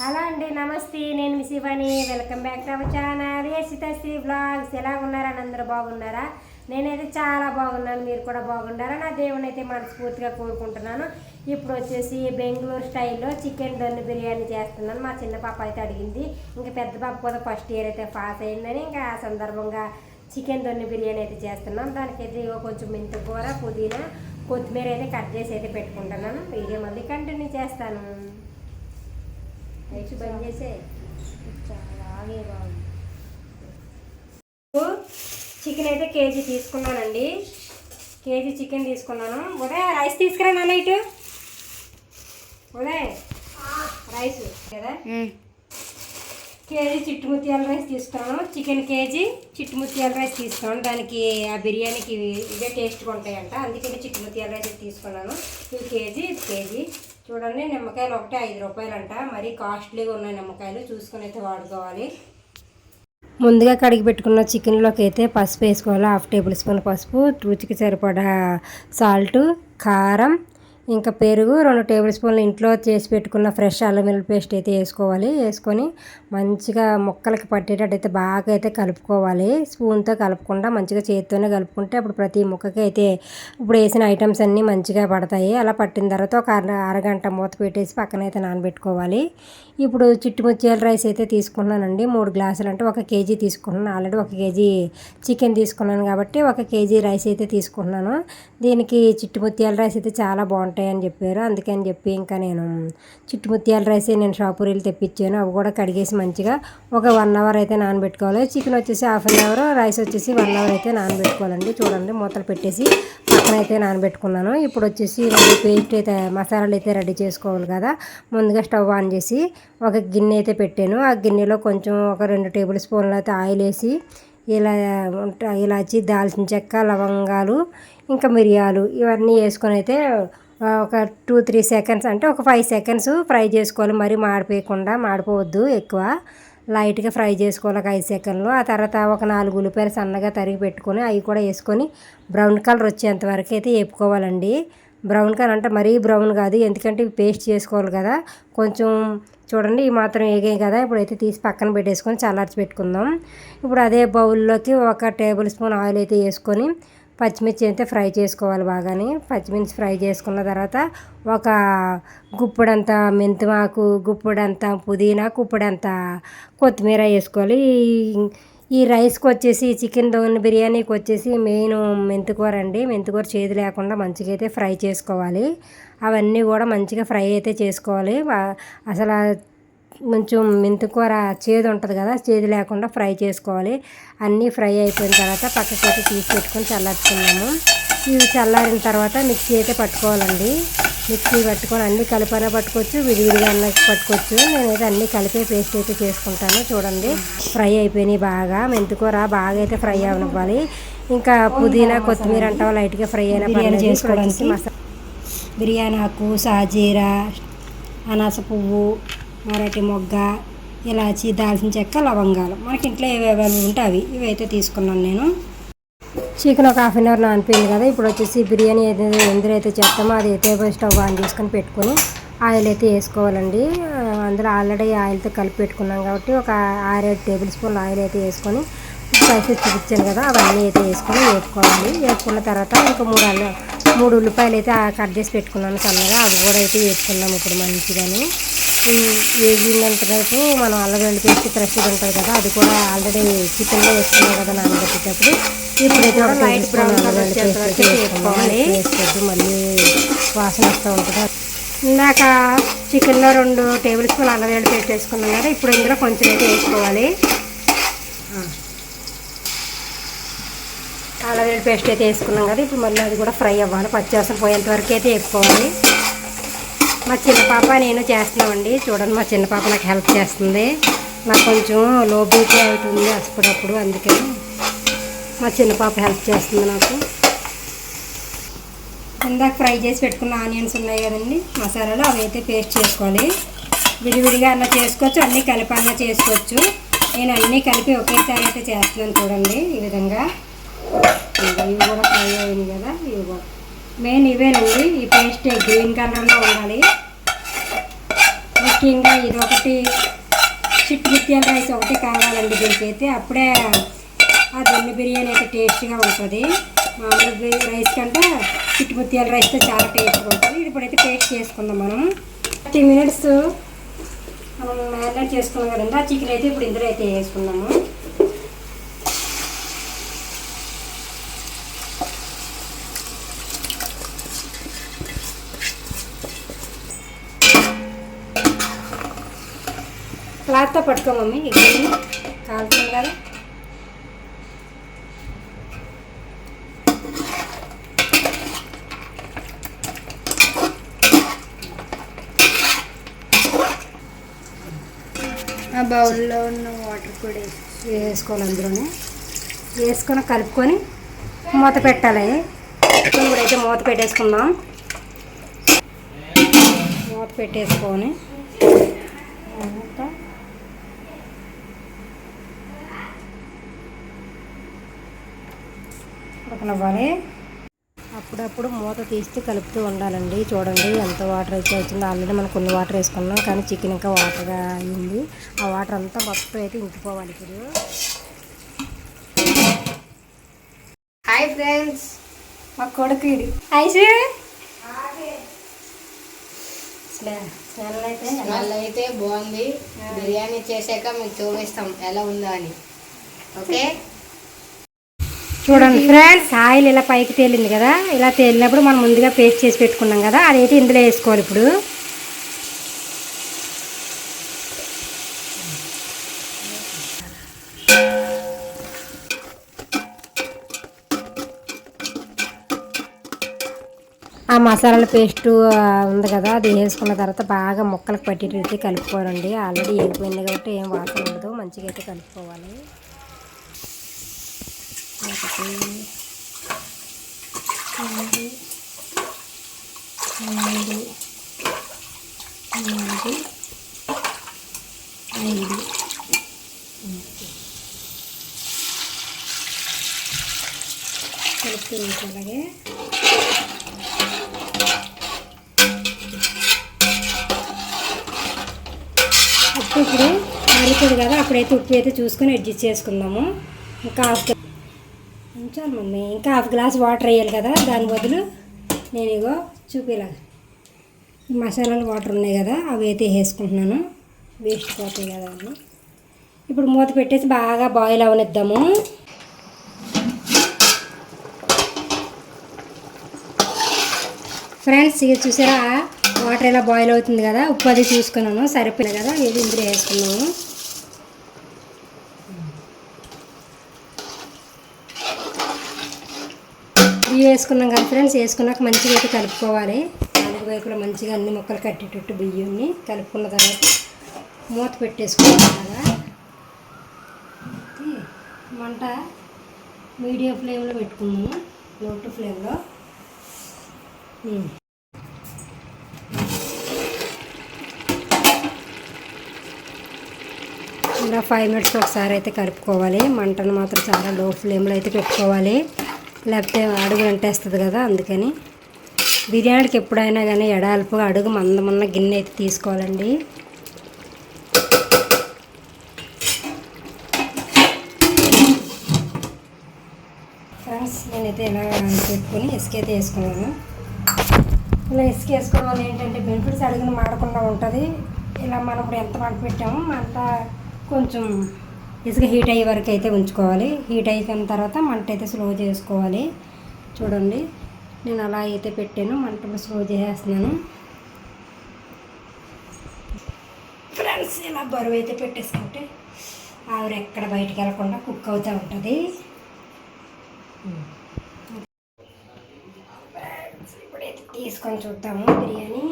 Hello అండి నమస్తే. నేను మీ Shivani. Welcome back to our channel. Yashithasri vlogs. ఎలా ఉన్నారని అందరూ బాగున్నారా? నేనైతే చాలా బాగున్నాను. మీరు కూడా బాగున్నారా నా దేవుని అయితే మనస్ఫూర్తిగా కోరుకుంటున్నాను. ఇప్పుడు వచ్చేసి బెంగళూరు స్టైల్లో చికెన్ దొన్ను బిర్యానీ చేస్తున్నాను. మా చిన్న పాప అయితే అడిగింది. ఇంకా పెద్ద పాప కూడా ఫస్ట్ ఇయర్ అయితే పాస్ అయిందని ఇంకా ఆ సందర్భంగా చికెన్ దొన్ని బిర్యానీ అయితే చేస్తున్నాం దానికైతే కొంచెం మెంతి కూర పుదీనా కొత్తిమీర అయితే కట్ చేసి అయితే పెట్టుకుంటున్నాను. వీడియో మళ్ళీ కంటిన్యూ చేస్తాను. లైట్స్ బంద్ చేసే. బాగుంది చికెన్ అయితే కేజీ తీసుకున్నానండి. కేజీ చికెన్ తీసుకున్నాను. ఉదయ రైస్ తీసుకురా నాన్న ఇటు. ఉదయ్ రైస్ కదా. కేజీ చిట్టుముత్యాల రైస్ తీసుకున్నాను. చికెన్ కేజీ చిట్టుముత్యాల రైస్ తీసుకున్నాను. దానికి ఆ బిర్యానీకి ఇవి- టేస్ట్గా ఉంటాయంట. అందుకని చిట్టుముత్యాల రైస్ తీసుకున్నాను. ఇవి కేజీ ఇది కేజీ. చూడండి నిమ్మకాయలు ఒకటే ఐదు రూపాయలంట. మరీ కాస్ట్లీగా ఉన్నాయి నిమ్మకాయలు. చూసుకొని అయితే వాడుకోవాలి. ముందుగా కడిగి పెట్టుకున్న చికెన్లోకి అయితే పసుపు వేసుకోవాలి. హాఫ్ టేబుల్ స్పూన్ పసుపు. రుచికి సరిపడా సాల్ట్ కారం ఇంకా పెరుగు రెండు టేబుల్ స్పూన్లు ఇంట్లో చేసి పెట్టుకున్న ఫ్రెష్ అల్లం వెల్లుల్లి పేస్ట్ అయితే వేసుకోవాలి. వేసుకొని మంచిగా ముక్కలకి పట్టేటట్టు అయితే బాగా అయితే కలుపుకోవాలి. స్పూన్తో కలపకుండా మంచిగా చేతితోనే కలుపుకుంటే అప్పుడు ప్రతి ముక్కకి అయితే ఇప్పుడు వేసిన ఐటమ్స్ అన్నీ మంచిగా పడతాయి. అలా పట్టిన తర్వాత ఒక అర అరగంట మూత పెట్టేసి పక్కన అయితే నానబెట్టుకోవాలి. ఇప్పుడు చిట్టుముత్యాల రైస్ అయితే తీసుకున్నానండి. మూడు గ్లాసులు అంటే ఒక కేజీ తీసుకున్నాను. ఆల్రెడీ ఒక కేజీ చికెన్ తీసుకున్నాను కాబట్టి ఒక కేజీ రైస్ అయితే తీసుకున్నాను దీనికి చిట్టుముత్యాల రైస్ అయితే చాలా బాగుంటాయి అని చెప్పారు. అందుకని చెప్పి ఇంకా నేను చిట్టుముత్యాల రైస్ నేను షాపూరీలు తెప్పించాను. అవి కూడా కడిగేసి మంచిగా ఒక వన్ అవర్ అయితే నానబెట్టుకోవాలి. చికెన్ వచ్చేసి హాఫ్ అన్ అవర్. రైస్ వచ్చేసి వన్ అవర్ అయితే నానబెట్టుకోవాలండి. చూడండి మూతలు పెట్టేసి పక్కన అయితే నానబెట్టుకున్నాను. ఇప్పుడు వచ్చేసి మళ్ళీ పేస్ట్ అయితే మసాలాలు అయితే రెడీ చేసుకోవాలి కదా. ముందుగా స్టవ్ ఆన్ చేసి ఒక గిన్నె అయితే పెట్టాను. ఆ గిన్నెలో కొంచెం ఒక రెండు టేబుల్ స్పూన్లు అయితే ఆయిల్ వేసి ఇలా ఇలాచి దాల్చిన చెక్క లవంగాలు ఇంకా మిరియాలు ఇవన్నీ వేసుకొని అయితే ఒక టూ త్రీ సెకండ్స్ అంటే ఒక ఫైవ్ సెకండ్స్ ఫ్రై చేసుకోవాలి. మరి మాడిపోయకుండా మాడిపోవద్దు ఎక్కువ. లైట్గా ఫ్రై చేసుకోవాలి ఒక ఐదు సెకండ్లు. ఆ తర్వాత ఒక నాలుగు ఉల్లిపాయలు సన్నగా తరిగి పెట్టుకొని అవి కూడా వేసుకొని బ్రౌన్ కలర్ వచ్చేంత వరకు అయితే వేపుకోవాలండి. బ్రౌన్ కలర్ అంటే మరీ బ్రౌన్ కాదు ఎందుకంటే ఇవి పేస్ట్ చేసుకోవాలి కదా. కొంచెం చూడండి ఈ మాత్రం వేగాయి కదా. ఇప్పుడైతే తీసి పక్కన పెట్టేసుకొని చల్లార్చి పెట్టుకుందాం. ఇప్పుడు అదే బౌల్లోకి ఒక టేబుల్ స్పూన్ ఆయిల్ అయితే వేసుకొని పచ్చిమిర్చి అయితే ఫ్రై చేసుకోవాలి బాగానే. పచ్చిమిర్చి ఫ్రై చేసుకున్న తర్వాత ఒక గుప్పుడంత మెంతిమాకు గుప్పుడంత పుదీనా గుప్పుడంత కొత్తిమీర వేసుకోవాలి. ఈ- ఈ రైస్కి వచ్చేసి చికెన్ దోన్ బిర్యానీకి వచ్చేసి మెయిన్ మెంతికూర అండి. మెంతికూర చేదు లేకుండా మంచిగా అయితే ఫ్రై చేసుకోవాలి. అవన్నీ కూడా మంచిగా ఫ్రై అయితే చేసుకోవాలి. అసలు కొంచెం మెంతికూర చేదు ఉంటుంది కదా చేదు లేకుండా ఫ్రై చేసుకోవాలి. అన్నీ ఫ్రై అయిపోయిన తర్వాత పక్కకి అయితే తీసి పెట్టుకొని చల్లార్చుకున్నాము ఇవి చల్లారిన తర్వాత మిక్సీ అయితే పట్టుకోవాలండి. మిక్సీ పట్టుకొని అన్నీ కలిపైనా పట్టుకోవచ్చు విడివిడిగా అన్న పట్టుకోవచ్చు. నేనైతే అన్నీ కలిపే పేస్ట్ అయితే చేసుకుంటాను. చూడండి ఫ్రై అయిపోయినాయి బాగా. మెంతికూర బాగా అయితే ఫ్రై అవనివ్వాలి ఇంకా పుదీనా కొత్తిమీర అంటావా? లైట్గా ఫ్రై అయినా బిర్యానీ చేసుకోవడానికి. మసాలా బిర్యానీ ఆకు సాజీరా అనాస పువ్వు మరటి మొగ్గ ఇలాచి దాల్చిన చెక్క లవంగాలు. మనకి ఇంట్లో ఏవి అవైలబుల్ ఉంటే అవి. ఇవైతే తీసుకున్నాను నేను. చికెన్ ఒక హాఫ్ అన్ అవర్ నానిపోయింది కదా. ఇప్పుడు వచ్చేసి బిర్యానీ ఏదైతే ఎందులో అయితే చేస్తామో అది టేబుల్ స్టవ్ ఆన్ చేసుకొని పెట్టుకొని ఆయిల్ అయితే వేసుకోవాలండి. అందులో ఆల్రెడీ ఆయిల్తో కలిపి పెట్టుకున్నాం కాబట్టి ఒక ఆరేడు టేబుల్ స్పూన్ ఆయిల్ అయితే వేసుకొని స్పైసెస్ చూపించాను కదా అవన్నీ అయితే వేసుకొని వేసుకోవాలి వేసుకున్న తర్వాత ఇంకా మూడు అల్ల మూడు ఉల్లిపాయలు అయితే కట్ చేసి పెట్టుకున్నాను సన్నగా. అవి కూడా అయితే వేసుకున్నాం ఇప్పుడు మంచిగాని. వేగినంత వరకు మనం అల్లం వెల్లుల్లి పేస్ట్ ఫ్రెష్గా ఉంటుంది కదా అది కూడా ఆల్రెడీ చికెన్లో వేసుకున్నాం కదా నానబెట్టేటప్పుడు ఇప్పుడైతే ఒక కలర్ వేసుకోవాలి వేసుకోవద్దు మళ్ళీ వాసన వస్తూ ఉంటుంది. ఇందాక చికెన్లో రెండు టేబుల్ స్పూన్ అల్లం వెల్లుల్లి పేస్ట్ వేసుకున్నాం కదా ఇప్పుడు ఇందులో కొంచెం అయితే వేసుకోవాలి. అల్లం పేస్ట్ అయితే వేసుకున్నాం కదా ఇప్పుడు మళ్ళీ అది కూడా ఫ్రై అవ్వాలి. పచ్చివాసన పోయేంత వరకు అయితే వేసుకోవాలి. మా చిన్న పాప నేను చేస్తున్నామండి. చూడండి మా చిన్న పాప నాకు హెల్ప్ చేస్తుంది. నాకు కొంచెం లో బీపీ అవుతుంది అప్పుడప్పుడు అందుకని మా చిన్న పాప హెల్ప్ చేస్తుంది నాకు. ఇందాక ఫ్రై చేసి పెట్టుకున్న ఆనియన్స్ ఉన్నాయి కదండి మసాలాలు అవి అయితే పేస్ట్ చేసుకోవాలి. విడివిడిగా అన్న చేసుకోవచ్చు అన్నీ కలిపి అన్న చేసుకోవచ్చు. నేను అన్నీ కలిపి ఒకేసారి అయితే చేస్తున్నాను చూడండి ఈ విధంగా. ఇవి కూడా ఫ్రై అయింది కదా ఇవి కూడా. మెయిన్ ఇవేనండి ఈ పేస్ట్ గ్రీన్ కలర్లో ఉండాలి. ముఖ్యంగా ఇది ఒకటి చిట్టుకుత్యాల రైస్ ఒకటి కావాలండి దీనికైతే. అప్పుడే ఆ దొన్ని బిర్యానీ అయితే టేస్ట్గా ఉంటుంది. మామూలు రైస్ కంటే చిట్టు ముత్యాల రైస్తో చాలా టేస్ట్గా ఉంటుంది. ఇది ఇప్పుడైతే టేస్ట్ చేసుకుందాం మనం. థర్టీ మినిట్స్ మనం మ్యారినేట్ చేసుకున్నాం కదండి. ఆ చికెన్ అయితే ఇప్పుడు ఇందులో అయితే వేసుకున్నాము. కారుతో పట్టుకో మమ్మీ. కాలుతుంది కదా. ఆ బౌల్లో ఉన్న వాటర్ కూడా వేసుకోవాలి అందులోనే. వేసుకొని కలుపుకొని మూత పెట్టాలి. ఇప్పుడైతే మూత పెట్టేసుకుందాం. మూత పెట్టేసుకొని తర్వాత ఉడకనివ్వాలి అప్పుడప్పుడు మూత తీస్తే కలుపుతూ ఉండాలండి. చూడండి ఎంత వాటర్ అయితే వచ్చిందో. ఆల్రెడీ మనం కొన్ని వాటర్ వేసుకున్నాం. కానీ చికెన్ ఇంకా వాటర్గా అయింది. ఆ వాటర్ అంతా మొత్తం అయితే ఇంకిపోవాలి ఇప్పుడు. Hi friends. మా కొడుకు ఇది ఐసు స్మెల్ అయితే స్మెల్ అయితే బాగుంది బిర్యానీ చేశాక మీకు చూపిస్తాం ఎలా ఉందో అని. ఓకే? చూడండి ఫ్రెండ్స్ ఆయిల్ ఇలా పైకి తేలింది కదా? ఇలా తేలినప్పుడు మనం ముందుగా పేస్ట్ చేసి పెట్టుకున్నాం కదా? అదైతే ఇందులో వేసుకోవాలి ఇప్పుడు? ఆ మసాలాల పేస్ట్ ఉంది కదా? అది వేసుకున్న తర్వాత బాగా ముక్కలకు పట్టేటైతే కలుపుకోవాలండి. ఆల్రెడీ వేగిపోయింది కాబట్టి ఏం వాసన ఉండదు. మంచిగా అయితే కలుపుకోవాలి. ఒకటి రెండు మూడు నాలుగు ఐదు కలుపుతుంది అలాగే ఉప్పు ఇప్పుడు ఆడుతుంది కదా అప్పుడైతే ఉప్పు అయితే చూసుకొని అడ్జస్ట్ చేసుకుందాము. ఇంకా చాలు మమ్మీ ఇంకా హాఫ్ గ్లాస్ వాటర్ వేయాలి కదా దాని బదులు నేను ఇగో చూపిలా. మసాలాలు వాటర్ ఉన్నాయి కదా అవి అయితే వేసుకుంటున్నాను. వేస్ట్ పోతాయి కదా అని ఇప్పుడు మూత పెట్టేసి బాగా బాయిల్ అవనిద్దాము. ఫ్రెండ్స్ ఇది చూసారా? వాటర్ ఎలా బాయిల్ అవుతుంది కదా ఉప్పు అది చూసుకున్నాను సరిపోయింది కదా ఇది ఇందులో వేసుకున్నాము వేసుకున్నాం కదా ఫ్రెండ్స్ వేసుకున్నాక మంచిగా అయితే కలుపుకోవాలి. నాలుగు వైపులో మంచిగా అన్ని ముక్కలు కట్టేటట్టు బియ్యంని కలుపుకున్న తర్వాత మూత పెట్టేసుకోవాలి కదా. మంట మీడియం ఫ్లేమ్లో పెట్టుకున్నాము లో. టు ఫ్లేమ్లో ఇలా ఫైవ్ మినిట్స్ ఒకసారి అయితే కలుపుకోవాలి. మంటను మాత్రం చాలా లో ఫ్లేమ్లో అయితే పెట్టుకోవాలి. లేకపోతే అడుగు వెంటేస్తుంది కదా అందుకని. బిర్యానీకి ఎప్పుడైనా కానీ ఎడాల్పుగా అడుగు మందమన్న గిన్నె అయితే తీసుకోవాలండి. ఫ్రెండ్స్ నేనైతే ఇలా పెట్టుకుని ఇసుక అయితే వేసుకున్నాను. ఇలా ఇసుక వేసుకోవడం వల్ల ఏంటంటే బెనిఫిట్స్ అడుగున మాడకుండా ఉంటుంది. ఇలా మనం ఇప్పుడు ఎంత మంట పెట్టామో మంట కొంచెం ఇసుక హీట్ అయ్యే వరకు అయితే ఉంచుకోవాలి. హీట్ అయిపోయిన తర్వాత మంట అయితే స్లో చేసుకోవాలి. చూడండి. నేను అలా అయితే పెట్టాను. మంట స్లో చేసేస్తున్నాను. ఫ్రెండ్స్ ఇలా బరువు అయితే పెట్టేసుకుంటే ఆవిడ ఎక్కడ బయటకు వెళ్ళకుండా కుక్ అవుతూ ఉంటుంది. ఫ్రెండ్స్ ఇప్పుడైతే తీసుకొని చూద్దాము బిర్యానీ.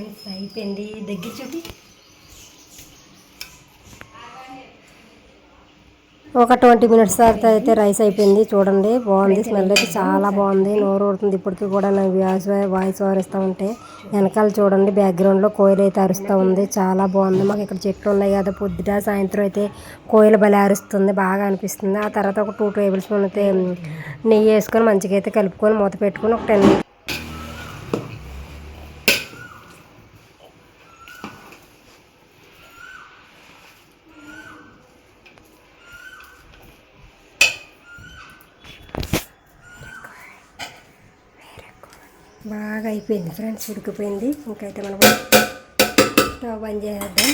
ఫ్రెండ్స్ అయిపోయింది. దగ్గర చూపి ఒక ట్వంటీ మినిట్స్ తర్వాత అయితే రైస్ అయిపోయింది. చూడండి బాగుంది. స్మెల్ అయితే చాలా బాగుంది. నోరు ఊడుతుంది ఇప్పటికీ కూడా. నాకు వాయిస్ వాయిస్ ఓవర్ ఇస్తూ ఉంటే. వెనకాల చూడండి బ్యాక్గ్రౌండ్లో కోయిలు అయితే అరుస్తూ ఉంది. చాలా బాగుంది. మాకు ఇక్కడ చెట్లు ఉన్నాయి కదా. పొద్దుట సాయంత్రం అయితే కోయిలు బలే అరుస్తుంది. బాగా అనిపిస్తుంది. ఆ తర్వాత ఒక టూ టేబుల్ స్పూన్ అయితే నెయ్యి వేసుకొని మంచిగా అయితే కలుపుకొని మూత పెట్టుకొని ఒక టెన్ బాగా అయిపోయింది ఫ్రెండ్స్ ఉడికిపోయింది. ఇంకైతే మనం స్టవ్ బంద్ చేసేద్దాం.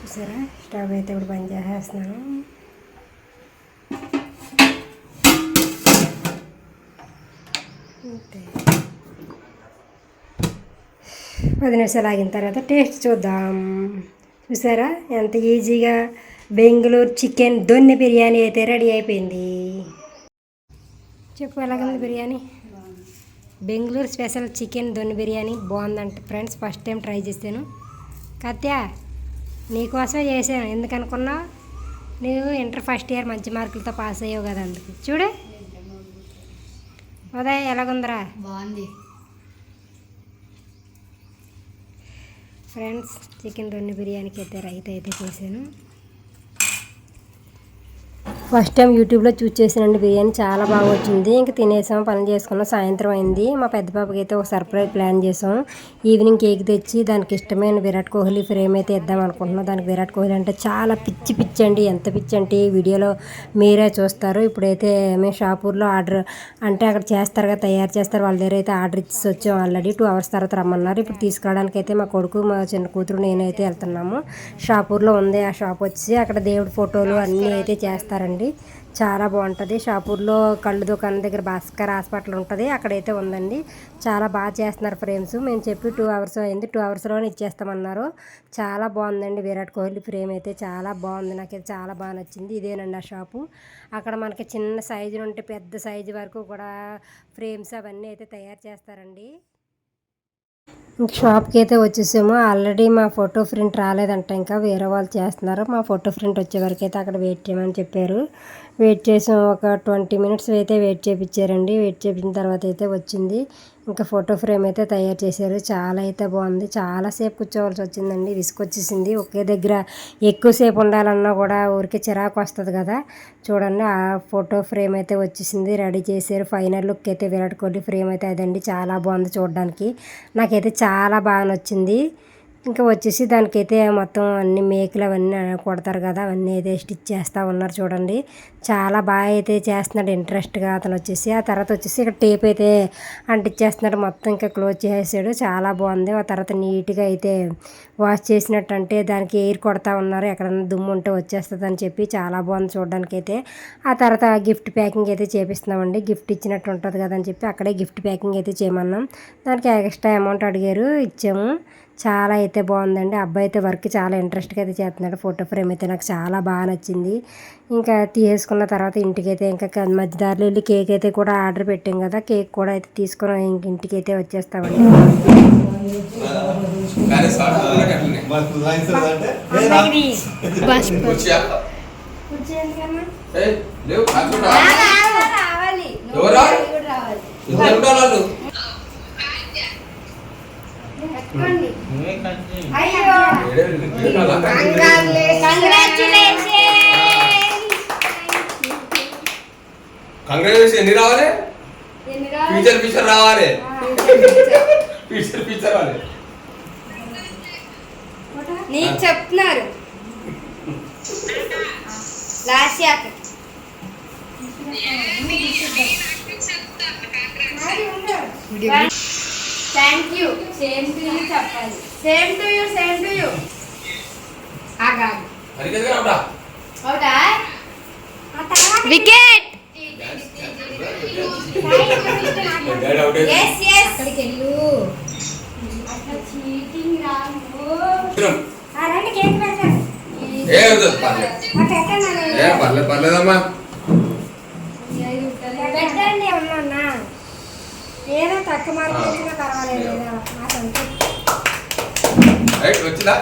చూసారా? స్టవ్ అయితే ఇప్పుడు బంద్ చేసేస్తున్నాను. అంతే పది నిమిషాలు ఆగిన తర్వాత టేస్ట్ చూద్దాం. చూసారా? ఎంత ఈజీగా బెంగళూరు చికెన్ దొన్నె బిర్యానీ అయితే రెడీ అయిపోయింది. చెప్పు ఎలాగ బిర్యానీ? బెంగళూరు స్పెషల్ చికెన్ దొన్ని బిర్యానీ బాగుందంట. ఫ్రెండ్స్ ఫస్ట్ టైం ట్రై చేశాను. కత్య నీకోసమే చేశాను. ఎందుకు అనుకున్నావు నువ్వు ఇంటర్ ఫస్ట్ ఇయర్ మంచి మార్కులతో పాస్ అయ్యావు కదా అందుకు. చూడు. ఉదయ్ ఎలాగుందిరా? బాగుంది. ఫ్రెండ్స్ చికెన్ దొన్ని బిర్యానీకి అయితే రైతా అయితే చేశాను. ఫస్ట్ టైం యూట్యూబ్లో చూస్ చేసినండి బిర్యానీ చాలా బాగా వచ్చింది. ఇంక తినేసాం పని చేసుకున్నాం. సాయంత్రం అయింది. మా పెద్ద పాపకి అయితే ఒక సర్ప్రైజ్ ప్లాన్ చేసాం. ఈవినింగ్ కేక్ తెచ్చి దానికి ఇష్టమైన విరాట్ కోహ్లీ ఫ్రేమ్ అయితే ఇద్దాం అనుకుంటున్నాం. దానికి విరాట్ కోహ్లీ అంటే చాలా పిచ్చి పిచ్చి అండి. ఎంత పిచ్చి అంటే వీడియోలో మీరే చూస్తారు. ఇప్పుడైతే మేము షాపూర్లో ఆర్డర్ అంటే అక్కడ చేస్తారు కదా తయారు చేస్తారు. వాళ్ళ దగ్గర అయితే ఆర్డర్ ఇచ్చి వచ్చాం ఆల్రెడీ. టూ అవర్స్ తర్వాత రమ్మన్నారు. ఇప్పుడు తీసుకురావడానికి అయితే మా కొడుకు మా చిన్న కూతురు నేనైతే వెళ్తున్నాము. షాపూర్లో ఉంది. ఆ షాప్ వచ్చి అక్కడ దేవుడి ఫోటోలు అన్నీ అయితే చేస్తారండి. చాలా బాగుంటుంది. షాపూర్లో కళ్ళు దుకాణం దగ్గర భాస్కర్ హాస్పిటల్ ఉంటుంది. అక్కడైతే ఉందండి. చాలా బాగా చేస్తున్నారు ఫ్రేమ్స్. మేము చెప్పి టూ అవర్స్ అయింది. టూ అవర్స్లోనే ఇచ్చేస్తామన్నారు. చాలా బాగుందండి విరాట్ కోహ్లీ ఫ్రేమ్ అయితే. చాలా బాగుంది. నాకైతే చాలా బాగా నచ్చింది. ఇదేనండి ఆ షాపు. అక్కడ మనకి చిన్న సైజు నుండి పెద్ద సైజు వరకు కూడా ఫ్రేమ్స్ అవన్నీ అయితే తయారు చేస్తారండి. షాప్కి అయితే వచ్చేసాము. ఆల్రెడీ మా ఫోటో ప్రింట్ రాలేదంట. ఇంకా వేరే వాళ్ళు చేస్తున్నారు. మా ఫోటో ప్రింట్ వచ్చే వరకు అయితే అక్కడ వెయిట్ చేయమని చెప్పారు. వెయిట్ చేసాం. ఒక ట్వంటీ మినిట్స్ అయితే వెయిట్ చేయించారండి వెయిట్ చేయించిన తర్వాత అయితే వచ్చింది. ఇంకా ఫోటో ఫ్రేమ్ అయితే తయారు చేశారు. చాలా అయితే బాగుంది. చాలాసేపు కూర్చోవలసి వచ్చిందండి. విసుకొచ్చేసింది ఒకే దగ్గర ఎక్కువసేపు ఉండాలన్నా కూడా ఊరికే చిరాకు వస్తుంది కదా. చూడండి ఆ ఫోటో ఫ్రేమ్ అయితే వచ్చేసింది. రెడీ చేశారు. ఫైనల్ లుక్ అయితే విరాట్ కోహ్లీ ఫ్రేమ్ అయితే అదండి. చాలా బాగుంది చూడడానికి. నాకైతే చాలా బాగా నచ్చింది. ఇంకా వచ్చేసి దానికైతే మొత్తం అన్ని మేకులు అవన్నీ కొడతారు కదా అవన్నీ అయితే స్టిచ్ చేస్తూ ఉన్నారు చూడండి. చాలా బాగా అయితే చేస్తున్నాడు ఇంట్రెస్ట్గా అతను వచ్చేసి. ఆ తర్వాత వచ్చేసి ఇక్కడ టేప్ అయితే అంటిచ్చేస్తున్నాడు మొత్తం ఇంకా క్లోజ్ చేసేసాడు. చాలా బాగుంది. ఆ తర్వాత నీట్గా అయితే వాష్ చేసినట్టు అంటే దానికి ఎయిర్ కొడతా ఉన్నారు. ఎక్కడన్నా దుమ్ము ఉంటే వచ్చేస్తుంది అని చెప్పి చాలా బాగుంది చూడడానికి అయితే ఆ తర్వాత గిఫ్ట్ ప్యాకింగ్ అయితే చేపిస్తున్నామండి. గిఫ్ట్ ఇచ్చినట్టు ఉంటుంది కదా అని చెప్పి అక్కడే గిఫ్ట్ ప్యాకింగ్ అయితే చేయమన్నాం. దానికి ఎక్స్ట్రా అమౌంట్ అడిగారు ఇచ్చాము. చాలా అయితే బాగుందండి. అబ్బాయి అయితే వర్క్ చాలా ఇంట్రెస్ట్గా అయితే చేస్తున్నాడు. ఫోటో ఫ్రేమ్ అయితే నాకు చాలా బాగా నచ్చింది. ఇంకా తీసేసుకున్న తర్వాత ఇంటికి అయితే ఇంకా క- మధ్య దారిలో వెళ్ళి కేక్ అయితే కూడా ఆర్డర్ పెట్టాం కదా కేక్ కూడా అయితే తీసుకొని ఇంక ఇంటికి అయితే వచ్చేస్తామండి. కానీ సార్ అట్లనే బస్ లైన్స్ అంటే వచ్చా కూర్చోండి ఏయ్, లేవు కాకుండా రావాలి ఎవరా? రావాలి ఇద్దరు ఉండాలి వాళ్ళు అయ్యో ఏడే ఉండాలా? కంగ్రాచులేషన్ ఎన్ని రావాలి? ఫ్యూచర్ ఫ్యూచర్ రావాలి. ఫ్యూచర్ ఫ్యూచర్ రావాలి. నీకు చెప్తున్నారు. Last yuck thank you same to you చెప్పాలి. Same to you same to you Agha wicket అక్కడికి వెళ్ళు. చీటింగ్ రాము రండి కేక్ పెడతాను ఏ పర్లేదు పర్లేదమ్మా. పెట్టండి ఏదో తక్కువ మార్కులు వచ్చినా పర్వాలేదు ఏదో మా సొంత. రైట్ వచ్చిందా?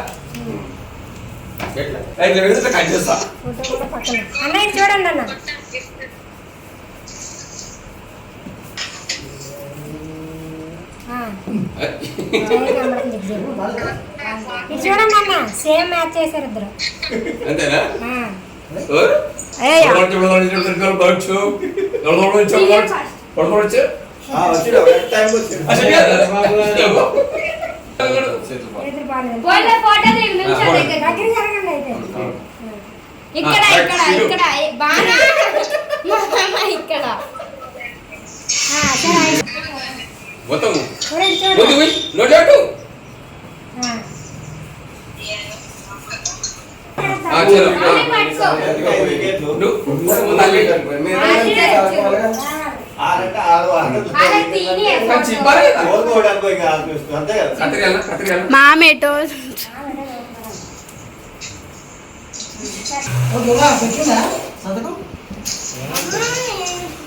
ఎట్లా? కట్ చేస్తా. చూడండి అన్న. నుంచో ఆ, దగ్గర దగ్గర జరగండి అయితే ఇక్కడ ఆ, ఇక్కడ ఇటు. ఇక్కడ బాగా ఇక్కడ ఆ, సరే అయితే. మొత్తం చూడండి ముందు చూడండి పోయి, నోటి అటు. ఆ. ఆ, చలో. అన్నీ పట్టుకో. నువ్వు, ముందు తల్లి. అలా తిని కానీ చిప్పాలి కదా. కత్తిరియాలా? కత్తిరియాలా? మామేటో లెగిసుకో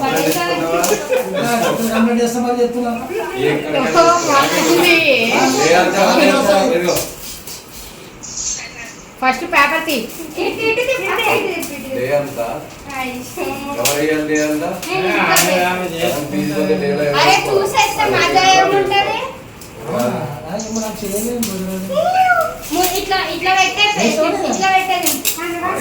లేదు. ఇదిగో. ఫస్ట్ పేపర్ తీ ఇట్లా ఇట్లా పెట్టే ఇట్లా పెట్టేది ఏంటమ్మా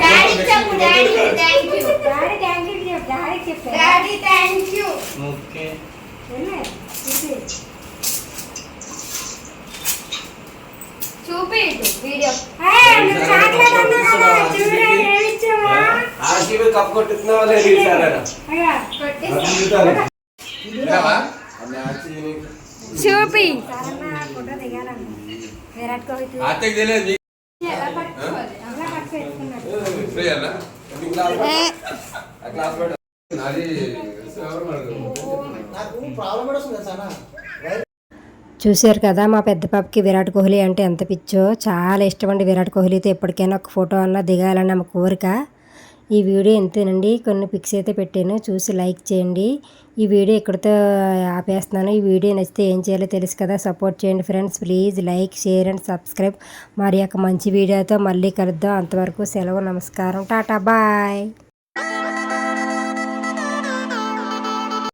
daddy thank you daddy thank you చెప్పు. చూపి. ఇటు వీడియో. చాక్లెట్ అన్నా చూడండి ఏమి ఇచ్చావా? కప్ కొట్టుతున్నావా? చూపి. అత్తకి తెలియదు చూశారు కదా మా పెద్ద పాపకి విరాట్ కోహ్లీ అంటే ఎంత పిచ్చో. చాలా ఇష్టం అండి విరాట్ కోహ్లీతో ఎప్పటికైనా ఒక ఫోటో అన్నా దిగాలని ఆమె కోరిక. ఈ వీడియో ఎంతేనండి కొన్ని పిక్స్ అయితే పెట్టాను. చూసి లైక్ చేయండి. ఈ వీడియో ఇక్కడితో ఆపేస్తున్నాను? ఈ వీడియో నచ్చితే ఏం చేయాలో తెలుసు కదా. సపోర్ట్ చేయండి friends. Please like share and subscribe. మరి యొక్క మంచి వీడియోతో మళ్ళీ కలుద్దాం. అంతవరకు సెలవు నమస్కారం. టాటా బాయ్.